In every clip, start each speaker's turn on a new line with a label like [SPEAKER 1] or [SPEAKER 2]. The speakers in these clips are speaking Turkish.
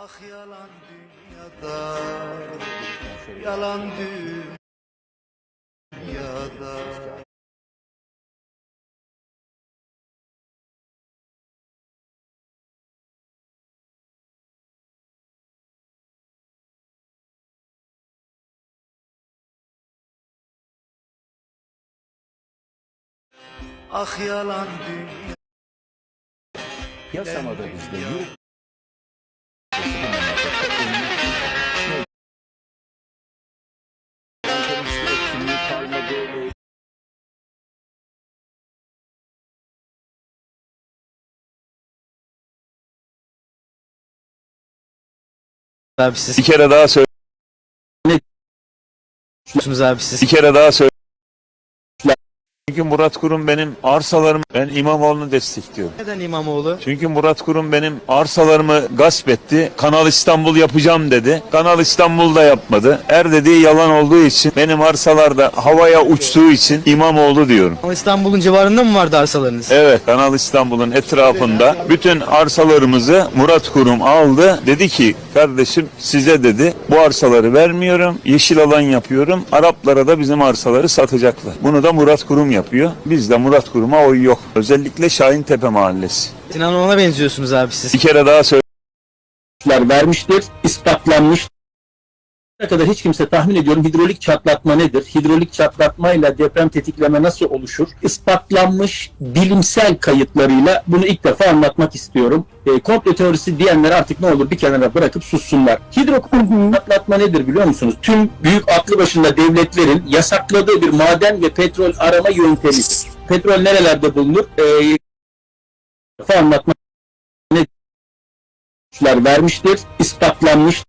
[SPEAKER 1] Ah yalan dünyada. Yalan dünyada. Ah yalan dünya
[SPEAKER 2] Yasama da bizde yürüt.
[SPEAKER 3] Abi siz
[SPEAKER 4] Bir kere daha söyle.
[SPEAKER 3] musunuz abi siz?
[SPEAKER 4] Bir kere daha söyle. Çünkü Murat Kurum benim arsalarımı ben İmamoğlu'nu destekliyorum.
[SPEAKER 3] Neden İmamoğlu?
[SPEAKER 4] Çünkü Murat Kurum benim arsalarımı gasp etti. Kanal İstanbul yapacağım dedi. Kanal İstanbul'da yapmadı. Er dediği yalan olduğu için benim arsalarda havaya uçtuğu için İmamoğlu diyorum.
[SPEAKER 3] Ama İstanbul'un civarında mı vardı arsalarınız?
[SPEAKER 4] Evet Kanal İstanbul'un etrafında bütün arsalarımızı Murat Kurum aldı. Dedi ki kardeşim size dedi bu arsaları vermiyorum. Yeşil alan yapıyorum. Araplara da bizim arsaları satacaklar. Bunu da Murat Kurum yapıyor. Bizde Murat Kurum'a oy yok. Özellikle Şahintepe Mahallesi.
[SPEAKER 3] Sinan Oğan'a benziyorsunuz abi siz.
[SPEAKER 4] Bir kere daha söyle.
[SPEAKER 5] vermiştir, ispatlanmış. Kadar hiç kimse tahmin ediyorum hidrolik çatlatma nedir? Hidrolik çatlatmayla deprem tetikleme nasıl oluşur? İspatlanmış bilimsel kayıtlarıyla bunu ilk defa anlatmak istiyorum. E, komplo teorisi diyenler artık ne olur bir kenara bırakıp sussunlar. Hidrolik çatlatma nedir biliyor musunuz? Tüm büyük aklı başında devletlerin yasakladığı bir maden ve petrol arama yöntemidir. Petrol nerelerde bulunur? E, defa anlatmak vermiştir, ispatlanmış.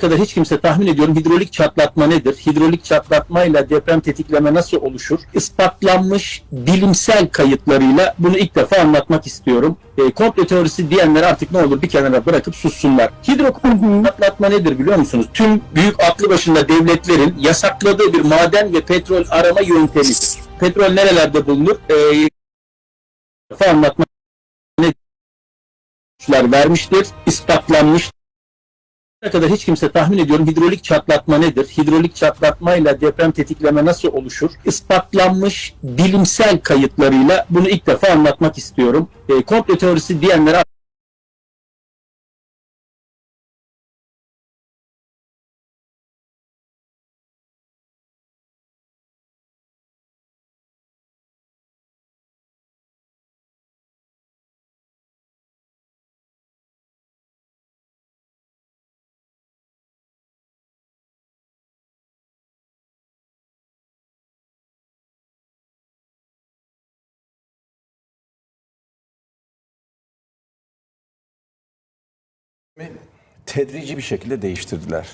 [SPEAKER 5] Kadar hiç kimse tahmin ediyorum hidrolik çatlatma nedir? Hidrolik çatlatmayla deprem tetikleme nasıl oluşur? İspatlanmış bilimsel kayıtlarıyla bunu ilk defa anlatmak istiyorum. E, komplo teorisi diyenler artık ne olur bir kenara bırakıp sussunlar. Hidrolik çatlatma nedir biliyor musunuz? Tüm büyük aklı başında devletlerin yasakladığı bir maden ve petrol arama yöntemidir. Petrol nerelerde bulunur? E, defa anlatmak vermiştir, ispatlanmış. Kadar hiç kimse tahmin ediyorum hidrolik çatlatma nedir? Hidrolik çatlatmayla deprem tetikleme nasıl oluşur? İspatlanmış bilimsel kayıtlarıyla bunu ilk defa anlatmak istiyorum. E, komplo teorisi diyenler
[SPEAKER 2] tedrici bir şekilde değiştirdiler.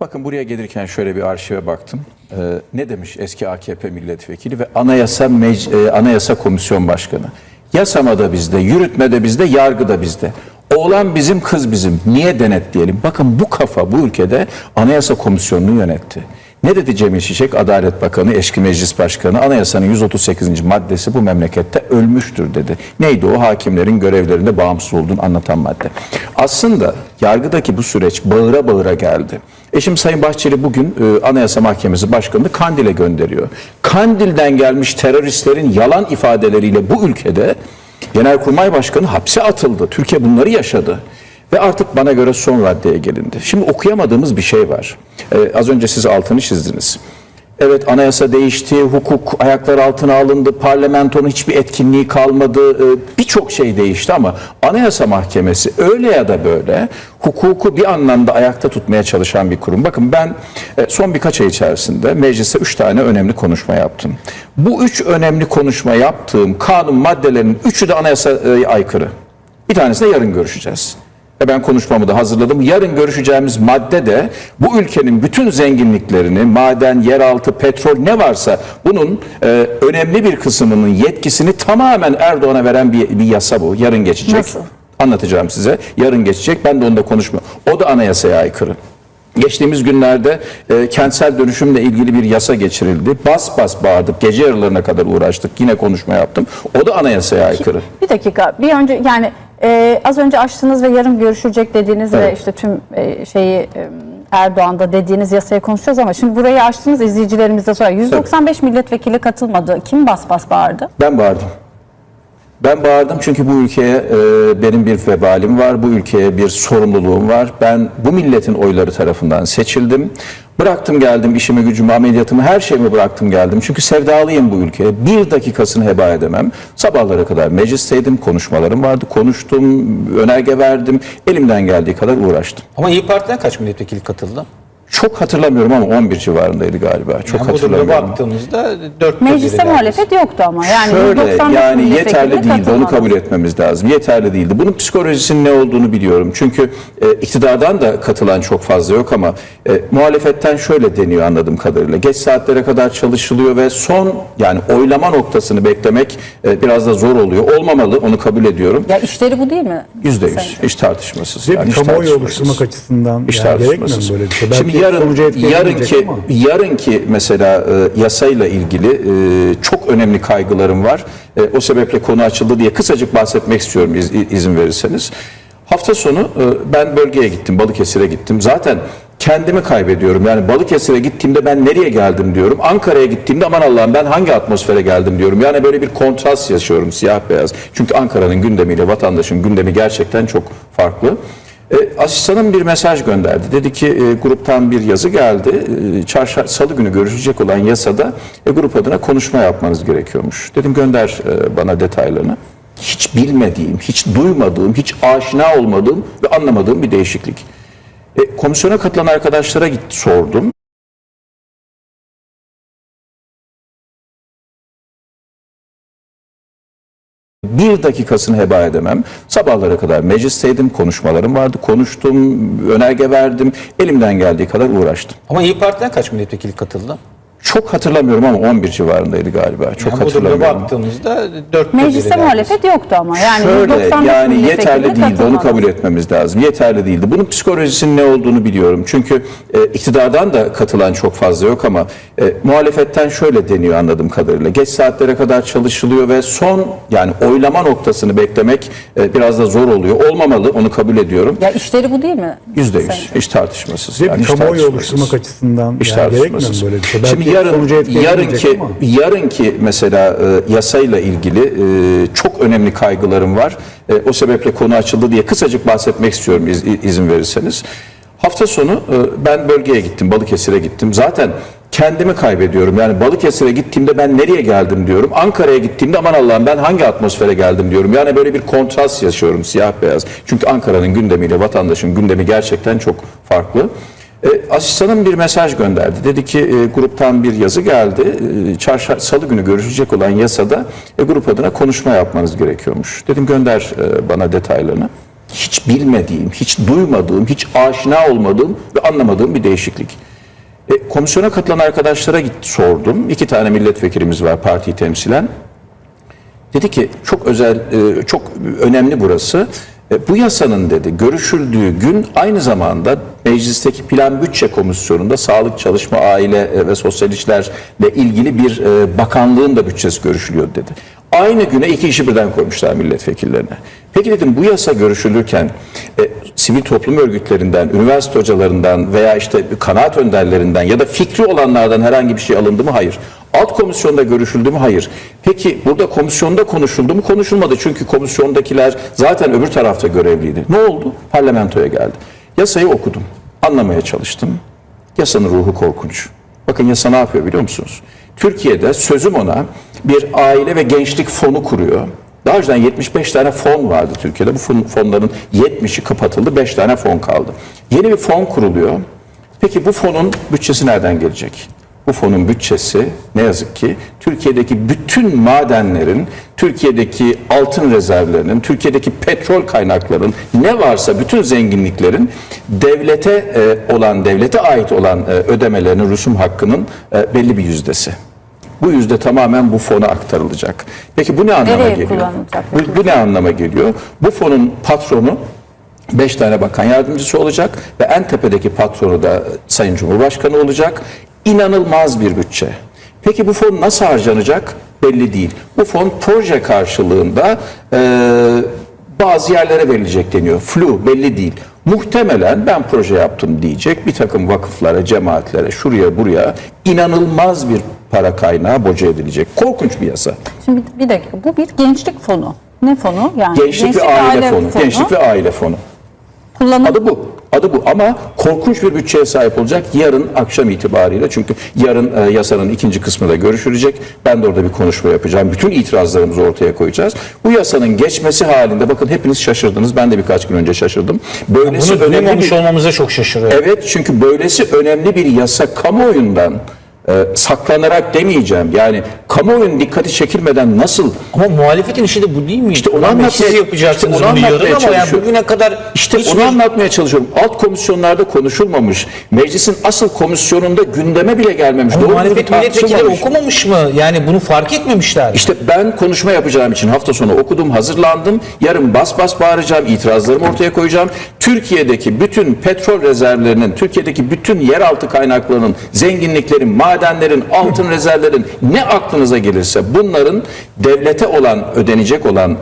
[SPEAKER 2] Bakın buraya gelirken şöyle bir arşive baktım. Ee, ne demiş eski AKP milletvekili ve Anayasa Mec- e, Anayasa Komisyon Başkanı? Yasama da bizde, yürütme de bizde, yargı da bizde. Oğlan bizim, kız bizim. Niye denetleyelim? Bakın bu kafa bu ülkede Anayasa Komisyonu'nu yönetti. Ne dedi Cemil Şişek, Adalet Bakanı, eski meclis başkanı? Anayasanın 138. maddesi bu memlekette ölmüştür dedi. Neydi o? Hakimlerin görevlerinde bağımsız olduğunu anlatan madde. Aslında yargıdaki bu süreç bağıra bağıra geldi. E şimdi Sayın Bahçeli bugün e, Anayasa Mahkemesi Başkanı'nı Kandil'e gönderiyor. Kandil'den gelmiş teröristlerin yalan ifadeleriyle bu ülkede Genelkurmay Başkanı hapse atıldı. Türkiye bunları yaşadı. Ve artık bana göre son raddeye gelindi. Şimdi okuyamadığımız bir şey var. Ee, az önce siz altını çizdiniz. Evet anayasa değişti, hukuk ayaklar altına alındı, parlamentonun hiçbir etkinliği kalmadı, ee, birçok şey değişti ama Anayasa Mahkemesi öyle ya da böyle hukuku bir anlamda ayakta tutmaya çalışan bir kurum. Bakın ben e, son birkaç ay içerisinde mecliste üç tane önemli konuşma yaptım. Bu üç önemli konuşma yaptığım kanun maddelerinin üçü de anayasaya aykırı. Bir tanesinde yarın görüşeceğiz. Ve ben konuşmamı da hazırladım. Yarın görüşeceğimiz madde de bu ülkenin bütün zenginliklerini, maden, yeraltı, petrol ne varsa bunun e, önemli bir kısmının yetkisini tamamen Erdoğan'a veren bir, bir yasa bu. Yarın geçecek.
[SPEAKER 6] Nasıl?
[SPEAKER 2] Anlatacağım size. Yarın geçecek. Ben de onda konuşma. O da anayasaya aykırı. Geçtiğimiz günlerde e, kentsel dönüşümle ilgili bir yasa geçirildi. Bas bas bağırdık. Gece yarılarına kadar uğraştık. Yine konuşma yaptım. O da anayasaya aykırı.
[SPEAKER 6] Bir dakika. Bir önce yani Ee, az önce açtınız ve yarın görüşülecek dediğiniz ve
[SPEAKER 2] Evet.
[SPEAKER 6] işte tüm e, şeyi e, Erdoğan'da dediğiniz yasayı konuşacağız ama şimdi burayı açtınız izleyicilerimiz de sorar. 195 milletvekili katılmadı. Kim bas bas bağırdı?
[SPEAKER 2] Ben bağırdım. Ben bağırdım çünkü bu ülkeye e, benim bir vebalim var, bu ülkeye bir sorumluluğum var. Ben bu milletin oyları tarafından seçildim. Bıraktım geldim işimi gücümü, ameliyatımı, her şeyimi bıraktım geldim. Çünkü sevdalıyım bu ülkeye. Bir dakikasını heba edemem. Sabahlara kadar meclisteydim, konuşmalarım vardı. Konuştum, önerge verdim. Elimden geldiği kadar uğraştım.
[SPEAKER 7] Ama İyi Parti'den kaç milletvekili katıldı?
[SPEAKER 2] Çok hatırlamıyorum ama 11 civarındaydı galiba. Çok
[SPEAKER 7] Yani
[SPEAKER 2] hatırlamıyorum.
[SPEAKER 7] baktığımızda dörtte
[SPEAKER 6] Mecliste
[SPEAKER 7] biri
[SPEAKER 6] muhalefet yoktu ama. Yani
[SPEAKER 2] Şöyle
[SPEAKER 6] 195
[SPEAKER 2] yani yeterli değildi onu kabul etmemiz lazım. Yeterli değildi. Bunun psikolojisinin ne olduğunu biliyorum. Çünkü e, iktidardan da katılan çok fazla yok ama e, muhalefetten şöyle deniyor anladığım kadarıyla. Geç saatlere kadar çalışılıyor ve son yani oylama noktasını beklemek e, biraz da zor oluyor. Olmamalı onu kabul ediyorum.
[SPEAKER 6] Ya işleri bu değil mi?
[SPEAKER 2] Yüzde yüz. Hiç tartışmasız.
[SPEAKER 8] Bir
[SPEAKER 2] Yani hiç
[SPEAKER 8] kamuoyu
[SPEAKER 2] tartışmasız.
[SPEAKER 8] oluşturmak açısından
[SPEAKER 2] Hiç
[SPEAKER 8] yani gerekmiyor mu
[SPEAKER 2] tartışmasız.
[SPEAKER 8] böyle bir şey? Belki
[SPEAKER 2] Şimdi yarın, yarınki, yarınki mesela e, yasayla ilgili e, çok önemli kaygılarım var. E, o sebeple konu açıldı diye kısacık bahsetmek istiyorum iz- izin verirseniz. Hafta sonu e, ben bölgeye gittim, Balıkesir'e gittim. Zaten kendimi kaybediyorum. Yani Balıkesir'e gittiğimde ben nereye geldim diyorum. Ankara'ya gittiğimde aman Allah'ım ben hangi atmosfere geldim diyorum. Yani böyle bir kontrast yaşıyorum siyah beyaz. Çünkü Ankara'nın gündemiyle vatandaşın gündemi gerçekten çok farklı. E, asistanım bir mesaj gönderdi. Dedi ki e, gruptan bir yazı geldi. E, çarşamba, salı günü görüşecek olan yasada e, grup adına konuşma yapmanız gerekiyormuş. Dedim gönder e, bana detaylarını. Hiç bilmediğim, hiç duymadığım, hiç aşina olmadığım ve anlamadığım bir değişiklik. E, komisyona katılan arkadaşlara git sordum. Bir dakikasını heba edemem. Sabahlara kadar meclisteydim, konuşmalarım vardı. Konuştum, önerge verdim. Elimden geldiği kadar uğraştım.
[SPEAKER 7] Ama İyi Parti'den kaç milletvekili katıldı?
[SPEAKER 2] Çok hatırlamıyorum ama 11 civarındaydı galiba. Çok
[SPEAKER 7] Yani bu
[SPEAKER 2] hatırlamıyorum.
[SPEAKER 7] baktığımızda dörtte
[SPEAKER 6] Mecliste
[SPEAKER 7] biri
[SPEAKER 6] muhalefet yoktu ama. Yani
[SPEAKER 2] Şöyle
[SPEAKER 6] 195
[SPEAKER 2] yani yeterli değildi onu kabul etmemiz lazım. Yeterli değildi. Bunun psikolojisinin ne olduğunu biliyorum. Çünkü e, iktidardan da katılan çok fazla yok ama e, muhalefetten şöyle deniyor anladığım kadarıyla. Geç saatlere kadar çalışılıyor ve son yani oylama noktasını beklemek e, biraz da zor oluyor. Olmamalı onu kabul ediyorum.
[SPEAKER 6] Ya işleri bu değil mi?
[SPEAKER 2] Yüzde yüz. Hiç tartışmasız.
[SPEAKER 8] Bir
[SPEAKER 2] Yani hiç
[SPEAKER 8] kamuoyu
[SPEAKER 2] tartışmasız.
[SPEAKER 8] oluşturmak açısından
[SPEAKER 2] Hiç
[SPEAKER 8] yani gerekmiyor mu
[SPEAKER 2] tartışmasız.
[SPEAKER 8] böyle bir şey?
[SPEAKER 2] Şimdi yarın, yarınki,
[SPEAKER 8] ama.
[SPEAKER 2] yarınki mesela e, yasayla ilgili e, çok önemli kaygılarım var. E, o sebeple konu açıldı diye kısacık bahsetmek istiyorum iz- izin verirseniz. Hafta sonu e, ben bölgeye gittim, Balıkesir'e gittim. Zaten kendimi kaybediyorum. Yani Balıkesir'e gittiğimde ben nereye geldim diyorum. Ankara'ya gittiğimde aman Allah'ım ben hangi atmosfere geldim diyorum. Yani böyle bir kontrast yaşıyorum siyah beyaz. Çünkü Ankara'nın gündemiyle vatandaşın gündemi gerçekten çok farklı. E, asistanım bir mesaj gönderdi. Dedi ki e, gruptan bir yazı geldi. E, çarşamba, salı günü görüşecek olan yasada e, grup adına konuşma yapmanız gerekiyormuş. Dedim gönder e, bana detaylarını. Hiç bilmediğim, hiç duymadığım, hiç aşina olmadığım ve anlamadığım bir değişiklik. E, komisyona katılan arkadaşlara git sordum. İki tane milletvekilimiz var partiyi temsilen. Dedi ki çok özel, e, çok önemli burası. E, Bu yasanın dedi görüşüldüğü gün aynı zamanda meclisteki plan bütçe komisyonunda sağlık, çalışma, aile e, ve sosyal işlerle ilgili bir e, bakanlığın da bütçesi görüşülüyor dedi. Aynı güne iki işi birden koymuşlar milletvekillerine. Peki dedim bu yasa görüşülürken e, sivil toplum örgütlerinden, üniversite hocalarından veya işte kanaat önderlerinden ya da fikri olanlardan herhangi bir şey alındı mı? Hayır. Alt komisyonda görüşüldü mü? Hayır. Peki burada komisyonda konuşuldu mu? Konuşulmadı. Çünkü komisyondakiler zaten öbür tarafta görevliydi. Ne oldu? Parlamentoya geldi. Yasayı okudum. Anlamaya çalıştım. Yasanın ruhu korkunç. Bakın yasa ne yapıyor biliyor musunuz? Türkiye'de sözüm ona bir aile ve gençlik fonu kuruyor. Daha önceden 75 tane fon vardı Türkiye'de. Bu fon- fonların 70'i kapatıldı, 5 tane fon kaldı. Yeni bir fon kuruluyor. Peki bu fonun bütçesi nereden gelecek? Bu fonun bütçesi ne yazık ki Türkiye'deki bütün madenlerin, Türkiye'deki altın rezervlerinin, Türkiye'deki petrol kaynaklarının ne varsa bütün zenginliklerin devlete e, olan, devlete ait olan e, ödemelerinin, rüsum hakkının e, belli bir yüzdesi. Bu yüzde tamamen bu fona aktarılacak. Peki bu ne anlama
[SPEAKER 6] Nereye
[SPEAKER 2] geliyor? Bu, bu ne anlama geliyor? Bu fonun patronu 5 tane bakan yardımcısı olacak ve en tepedeki patronu da Sayın Cumhurbaşkanı olacak. İnanılmaz bir bütçe. Peki bu fon nasıl harcanacak? Belli değil. Bu fon proje karşılığında e, bazı yerlere verilecek deniyor. Flu belli değil. Muhtemelen ben proje yaptım diyecek bir takım vakıflara, cemaatlere, şuraya buraya inanılmaz bir para kaynağı boca edilecek. Korkunç bir yasa.
[SPEAKER 6] Şimdi bir dakika bu bir gençlik fonu. Ne fonu? Yani
[SPEAKER 2] Gençlik, ve aile, fonu. Gençlik ve aile fonu.
[SPEAKER 6] kullanım
[SPEAKER 2] Adı bu. Adı bu ama korkunç bir bütçeye sahip olacak yarın akşam itibariyle. Çünkü yarın e, yasanın ikinci kısmı da görüşülecek. Ben de orada bir konuşma yapacağım. Bütün itirazlarımızı ortaya koyacağız. Bu yasanın geçmesi halinde bakın hepiniz şaşırdınız. Ben de birkaç gün önce şaşırdım. Böylesi
[SPEAKER 7] Bunu
[SPEAKER 2] önemli bir...
[SPEAKER 7] olmamıza çok şaşırıyorum.
[SPEAKER 2] Evet çünkü böylesi önemli bir yasa kamuoyundan e, saklanarak demeyeceğim. Yani kamuoyunun dikkati çekilmeden nasıl
[SPEAKER 7] Ama muhalefetin işi de bu değil mi?
[SPEAKER 2] İşte onu anlatmaya-
[SPEAKER 7] Siz yapacaksınız
[SPEAKER 2] işte onu
[SPEAKER 7] bunu yarın ama yani bugüne kadar
[SPEAKER 2] İşte onu anlatmaya çalışıyorum. Alt komisyonlarda konuşulmamış. Meclisin asıl komisyonunda gündeme bile gelmemiş.
[SPEAKER 7] Ama muhalefet
[SPEAKER 2] tartışılmamış.
[SPEAKER 7] okumamış mı? Yani bunu fark etmemişler.
[SPEAKER 2] İşte ben konuşma yapacağım için hafta sonu okudum, hazırlandım. Yarın bas bas bağıracağım, itirazlarımı ortaya koyacağım. Türkiye'deki bütün petrol rezervlerinin, Türkiye'deki bütün yeraltı kaynaklarının, zenginliklerin, madenlerin, altın rezervlerin ne aklınıza gelirse bunların devlete olan, ödenecek olan e,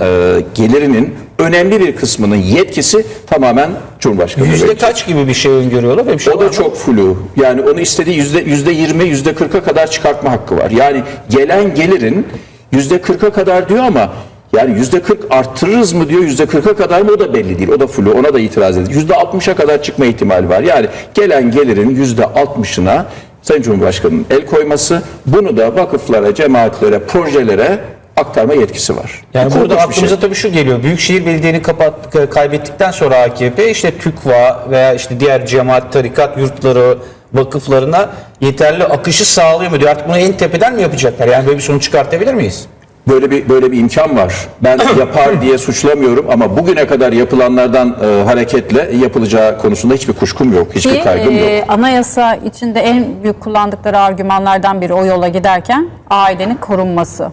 [SPEAKER 2] gelirinin önemli bir kısmının yetkisi tamamen Cumhurbaşkanı.
[SPEAKER 7] Yüzde kaç gibi bir şey öngörüyorlar? Bir şey
[SPEAKER 2] O da
[SPEAKER 7] mı?
[SPEAKER 2] çok flu. Yani onu istediği yüzde yüzde yirmi, yüzde kırka kadar çıkartma hakkı var. Yani gelen gelirin yüzde kırka kadar diyor ama yani yüzde kırk arttırırız mı diyor, yüzde kırka kadar mı o da belli değil. O da flu, ona da itiraz ediyor. Yüzde altmışa kadar çıkma ihtimali var. Yani gelen gelirin yüzde altmışına Sayın Cumhurbaşkanı'nın el koyması, bunu da vakıflara, cemaatlere, projelere aktarma yetkisi var.
[SPEAKER 7] Yani
[SPEAKER 2] Korkunç
[SPEAKER 7] burada
[SPEAKER 2] bir
[SPEAKER 7] aklımıza
[SPEAKER 2] şey.
[SPEAKER 7] tabii şu geliyor. Büyükşehir Belediye'ni kapat, kaybettikten sonra AKP işte TÜKVA veya işte diğer cemaat, tarikat yurtları, vakıflarına yeterli akışı sağlıyor mu diyor. Artık bunu en tepeden mi yapacaklar? Yani böyle bir sonuç çıkartabilir miyiz?
[SPEAKER 2] Böyle bir böyle bir imkan var. Ben yapar diye suçlamıyorum ama bugüne kadar yapılanlardan e, hareketle yapılacağı konusunda hiçbir kuşkum yok, hiçbir
[SPEAKER 6] Ki
[SPEAKER 2] kaygım yok.
[SPEAKER 6] e, anayasa içinde en büyük kullandıkları argümanlardan biri o yola giderken ailenin korunması.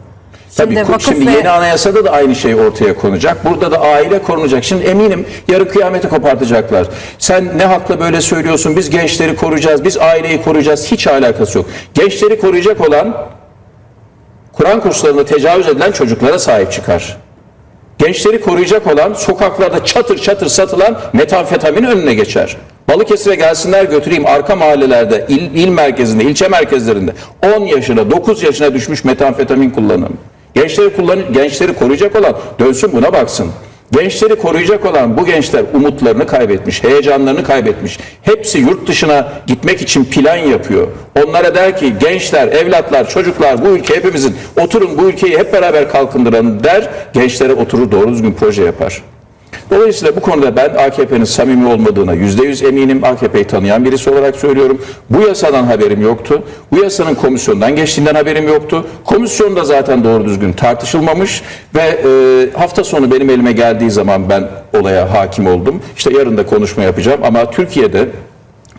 [SPEAKER 2] Tabii ku-
[SPEAKER 6] vakıf
[SPEAKER 2] şimdi
[SPEAKER 6] ve-
[SPEAKER 2] yeni anayasada da aynı şey ortaya konacak. Burada da aile korunacak. Şimdi eminim yarın kıyameti kopartacaklar. Sen ne hakla böyle söylüyorsun? Biz gençleri koruyacağız, biz aileyi koruyacağız. Hiç alakası yok. Gençleri koruyacak olan Kur'an kurslarında tecavüz edilen çocuklara sahip çıkar. Gençleri koruyacak olan sokaklarda çatır çatır satılan metamfetamin önüne geçer. Balıkesir'e gelsinler götüreyim arka mahallelerde, il, il merkezinde, ilçe merkezlerinde 10 yaşına, 9 yaşına düşmüş metamfetamin kullanın. Gençleri kullan gençleri koruyacak olan dönsün buna baksın. Gençleri koruyacak olan bu gençler umutlarını kaybetmiş, heyecanlarını kaybetmiş. Hepsi yurt dışına gitmek için plan yapıyor. Onlara der ki gençler, evlatlar, çocuklar bu ülke hepimizin oturun bu ülkeyi hep beraber kalkındıralım der. Gençlere oturur doğru düzgün proje yapar. Dolayısıyla bu konuda ben AKP'nin samimi olmadığına yüzde yüz eminim. AKP'yi tanıyan birisi olarak söylüyorum. Bu yasadan haberim yoktu. Bu yasanın komisyondan geçtiğinden haberim yoktu. Komisyonda zaten doğru düzgün tartışılmamış ve e, hafta sonu benim elime geldiği zaman ben olaya hakim oldum. İşte yarın da konuşma yapacağım ama Türkiye'de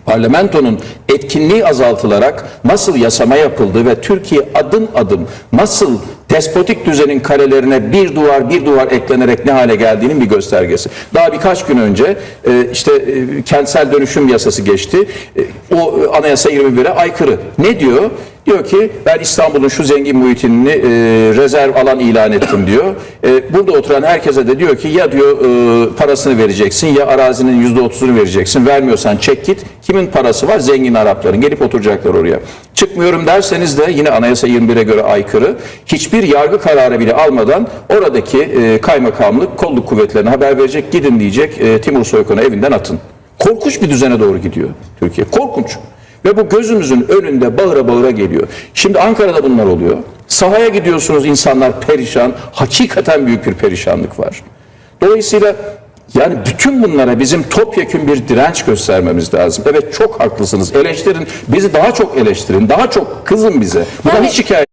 [SPEAKER 2] parlamentonun etkinliği azaltılarak nasıl yasama yapıldığı ve Türkiye adım adım nasıl despotik düzenin kalelerine bir duvar bir duvar eklenerek ne hale geldiğinin bir göstergesi. Daha birkaç gün önce e, işte e, kentsel dönüşüm yasası geçti. E, O anayasa 21'e aykırı. Ne diyor? Diyor ki ben İstanbul'un şu zengin muhitini e, rezerv alan ilan ettim diyor. E, burada oturan herkese de diyor ki ya diyor e, parasını vereceksin ya arazinin yüzde otuzunu vereceksin. Vermiyorsan çek git. Kimin parası var? Zengin Arapların. Gelip oturacaklar oraya. Çıkmıyorum derseniz de yine anayasa 21'e göre aykırı. Hiçbir yargı kararı bile almadan oradaki e, kaymakamlık kolluk kuvvetlerine haber verecek. Gidin diyecek e, Timur Soykan'ı evinden atın. Korkunç bir düzene doğru gidiyor Türkiye. Korkunç. Ve bu gözümüzün önünde bağıra bağıra geliyor. Şimdi Ankara'da bunlar oluyor. Sahaya gidiyorsunuz insanlar perişan. Hakikaten büyük bir perişanlık var. Dolayısıyla yani bütün bunlara bizim topyekün bir direnç göstermemiz lazım. Evet çok haklısınız. Eleştirin. Bizi daha çok eleştirin. Daha çok kızın bize. Buna
[SPEAKER 6] Yani-
[SPEAKER 2] hiç hikaye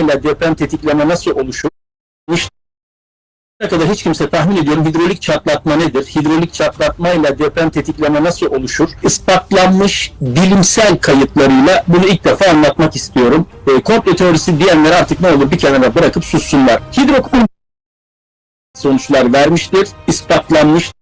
[SPEAKER 5] ile deprem tetikleme nasıl oluşur? Ne kadar hiç kimse tahmin ediyorum hidrolik çatlatma nedir? Hidrolik çatlatmayla deprem tetikleme nasıl oluşur? Ispatlanmış bilimsel kayıtlarıyla bunu ilk defa anlatmak istiyorum. E, komplo teorisi diyenler artık ne olur bir kenara bırakıp sussunlar. Hidrokum sonuçlar vermiştir, ispatlanmış Ne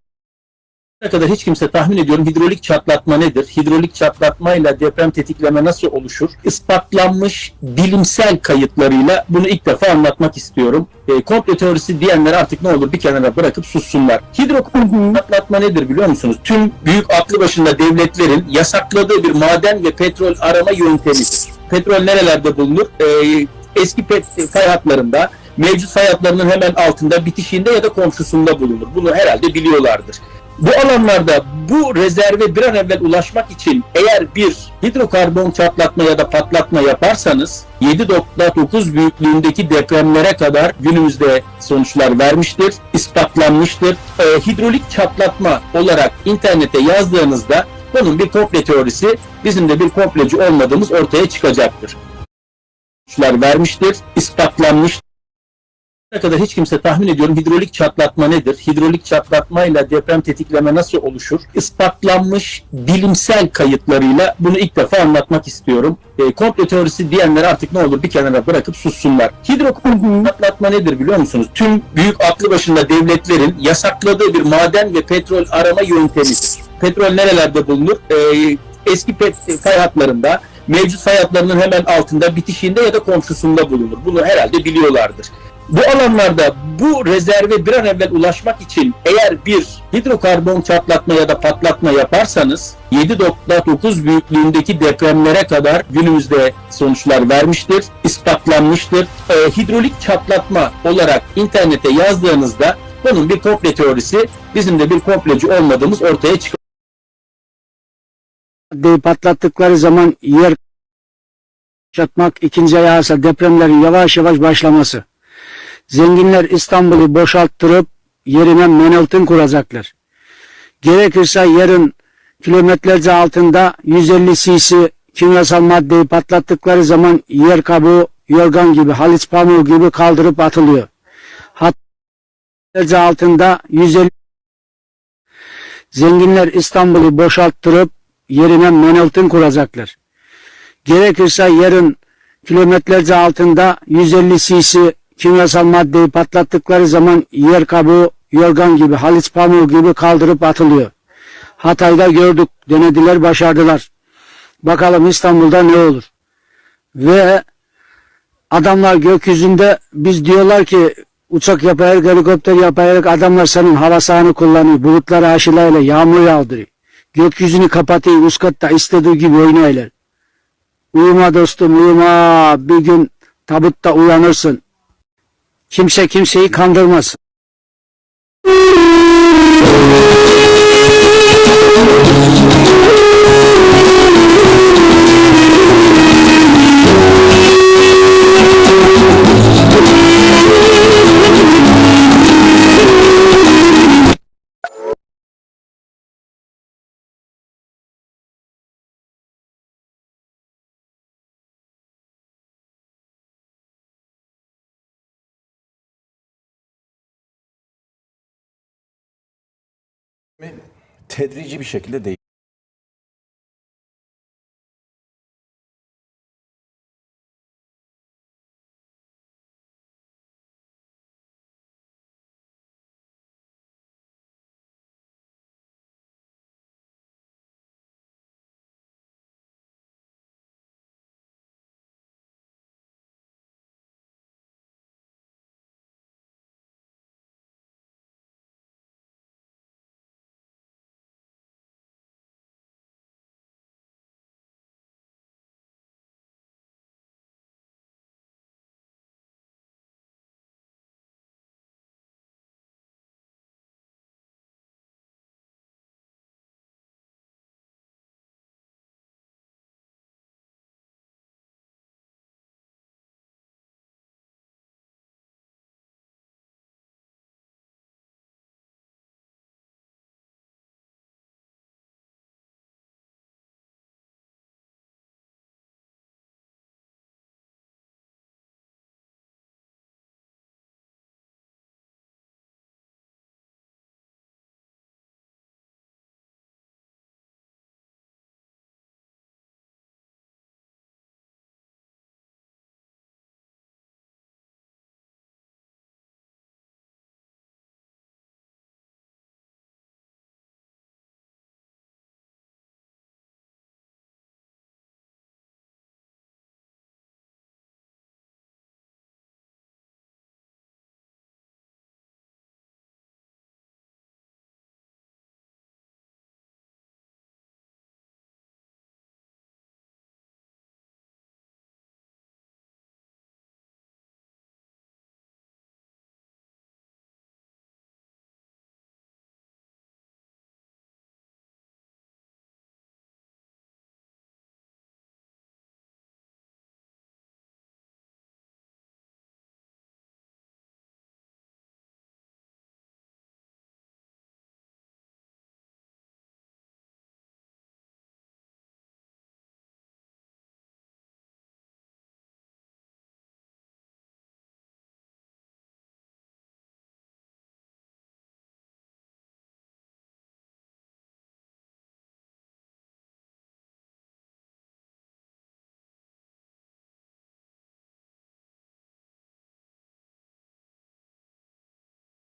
[SPEAKER 5] kadar hiç kimse tahmin ediyorum hidrolik çatlatma nedir? Hidrolik çatlatmayla deprem tetikleme nasıl oluşur? Ispatlanmış bilimsel kayıtlarıyla bunu ilk defa anlatmak istiyorum. E, komplo teorisi diyenler artık ne olur bir kenara bırakıp sussunlar. Hidrolik çatlatma nedir biliyor musunuz? Tüm büyük aklı başında devletlerin yasakladığı bir maden ve petrol arama yöntemidir. Petrol nerelerde bulunur? E, eski pet fay hatlarında, mevcut fay hatlarının hemen altında, bitişiğinde ya da komşusunda bulunur. Bunu herhalde biliyorlardır. Bu alanlarda bu rezerve bir an evvel ulaşmak için eğer bir hidrokarbon çatlatma ya da patlatma yaparsanız 7.9 büyüklüğündeki depremlere kadar günümüzde sonuçlar vermiştir, ispatlanmıştır. Ee, hidrolik çatlatma olarak internete yazdığınızda bunun bir komple teorisi, bizim de bir kompleci olmadığımız ortaya çıkacaktır. Sonuçlar vermiştir, ispatlanmıştır. Kadar hiç kimse tahmin ediyorum hidrolik çatlatma nedir? Hidrolik çatlatmayla deprem tetikleme nasıl oluşur? Ispatlanmış bilimsel kayıtlarıyla bunu ilk defa anlatmak istiyorum. E, komplo teorisi diyenler artık ne olur bir kenara bırakıp sussunlar. Hidrolik çatlatma nedir biliyor musunuz? Tüm büyük aklı başında devletlerin yasakladığı bir maden ve petrol arama yöntemidir. Petrol nerelerde bulunur? E, eski pet fay hatlarında, mevcut fay hatlarının hemen altında, bitişiğinde ya da komşusunda bulunur. Bunu herhalde biliyorlardır. Bu alanlarda bu rezerve bir an evvel ulaşmak için eğer bir hidrokarbon çatlatma ya da patlatma yaparsanız 7.9 büyüklüğündeki depremlere kadar günümüzde sonuçlar vermiştir, ispatlanmıştır. Ee, hidrolik çatlatma olarak internete yazdığınızda bunun bir komple teorisi, bizim de bir kompleci olmadığımız ortaya çıkıyor.
[SPEAKER 8] patlattıkları zaman yer çatmak ikinci ayağısa depremlerin yavaş yavaş başlaması. Zenginler İstanbul'u boşalttırıp yerine Manhattan kuracaklar. Gerekirse yarın kilometrelerce altında 150 cc kimyasal maddeyi patlattıkları zaman yer kabuğu yorgan gibi, haliç pamuğu gibi kaldırıp atılıyor. Hatta altında 150 Zenginler İstanbul'u boşalttırıp yerine Manhattan kuracaklar. Gerekirse yarın kilometrelerce altında 150 cc kimyasal maddeyi patlattıkları zaman yer kabuğu yorgan gibi, haliç pamuğu gibi kaldırıp atılıyor. Hatay'da gördük, denediler, başardılar. Bakalım İstanbul'da ne olur? Ve adamlar gökyüzünde biz diyorlar ki uçak yapayarak, helikopter yapayarak adamlar senin hava sahanı kullanıyor. Bulutları aşılayla yağmur yağdırıyor. Gökyüzünü kapatıyor, uskatta istediği gibi oynayırlar. Uyuma dostum uyuma bir gün tabutta uyanırsın. Kimse kimseyi kandırmaz.
[SPEAKER 2] Tedrici bir şekilde değiştirdiler.